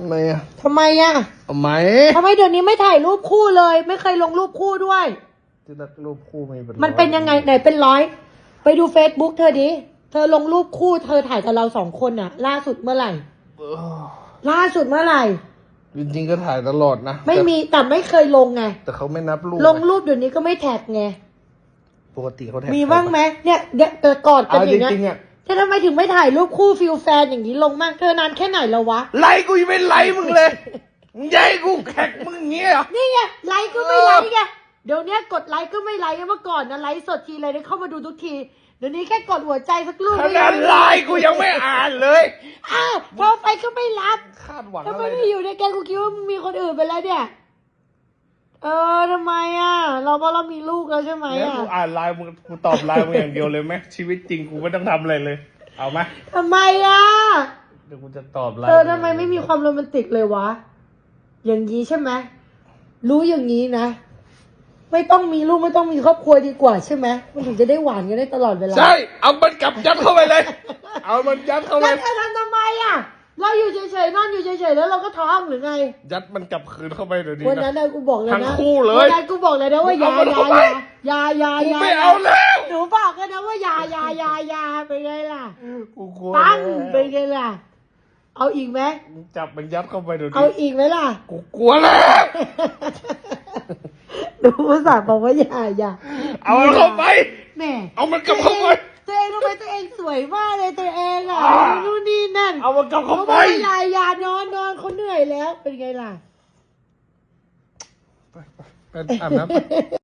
ทำไมอะทำไมอะทำไมทำไมเดี๋ยวนี้ไม่ถ่ายรูปคู่เลย ไม่เคยลงรูปคู่ด้วยจะตัดรูปคู่ไม่เป็นมันเป็นยังไงไหนเป็นร้อย ไปดูเฟซบุ๊กเธอดิเธอลงรูปคู่ เธอถ่ายกับเราสองคนอะล่าสุดเมื่อไหร่เออล่าสุดเมื่อไหร่จริงๆก็ถ่ายตลอดนะไม่มีแต่ไม่เคยลงไงแต่แต่เขาไม่นับรูปลงรูปเดี๋ยวนี้ก็ไม่แท็กไงปกติเขาแท็กมีบ้างไหมเนี่ยเดี๋ยวเกิดกอดกันเอาอจย่างเงี้ริงๆยอะเธอทำไมถึงไม่ถ่ายรูปคู่ฟิลแฟนอย่างนี้ลงมากเธอนานแค่ไหนแล้ววะ ไลค์กูยังไม่ไลค์มึงเลย มึงใหญ่กูแขกมึงอย่างเงี้ยเหรอนี่ไงไลค์ก็ไม่ไลค์ไง เดี๋ยวนี้กดไลค์ก็ไม่ไลค์เมื่อก่อนนะไลค์สดทีเลยได้เข้ามาดูทุกที เดี๋ยวนี้แค่กดหัวใจสักรูปขนาดไลค์กูยังไม่อ่านเลยอ้าวโทรไปก็ไม่รับคาดหวังทำอะไมไรไม่เนี่ยอยู่ในแกงกูคิดว่ามึงมีคนอื่นไปแล้วเนี่ย เออทำไมอะ เราเพราะเรามีลูกแล้วใช่ไหมงั้นอะกูอ่านไลน์มึงกูตอบไลน์มึงอย่างเดียวเลยไหมชีวิตจริงกูไม่ต้องทำอะไรเลย เอาไหมทำไมอะเดี๋ยวกูจะตอบไลน์เธอทำไมไม่มีความโรแมนติกเลยวะ อย่างนี้ใช่ไหมรู้อย่างนี้นะ ไม่ต้องมีลูกไม่ต้องมีครอบครัวดีกว่าใช่ไหมมันถึงจะได้หวานกันได้ตลอดเวลาใช่เอามันกลับยัดเข้าไปเลย เอามันยัดเข้าไป แล้วเธอทำทำไมอะ เราอยู่เฉยๆนอนอยู่เฉยๆแล้วเราก็ท้องหรือไง ยัดมันกลับคืนเข้าไปเดี๋ยวนี้วันนั้นนะน่ะกูบอกเลยทั้นะงคู่เลยวันนั้นกูบอกเลยนะว่าอยาเอามันอยาเข้าไปอยาอยากูอยาไม่เอาแล้วหนูบอกกันนะว่าอยาอยาอยาอยาเป็นไงล่ะกูกลัวปังแล้วเป็นไงล่ะ เอาอีกไหมจับมันยัดเข้าไปเดี๋ยวเอานี้อีกไหมล่ะ กูกลัวแล้วหนูภาษาห์บอกว่าอย่าอย่าเอามันเข้าไป แหม่เอามันกลับเข้าไป ตัวเองรู้ไหมตัวเองสวยมากเลยตัวเองอะอ่านู่นนี่นั่น เอามันกลับเขาเข้าบไปอกว่าอย่าอย่านอนนอนเขาเหนื่อยแล้ว เป็นไงล่ะ ไปอาบน้ำไป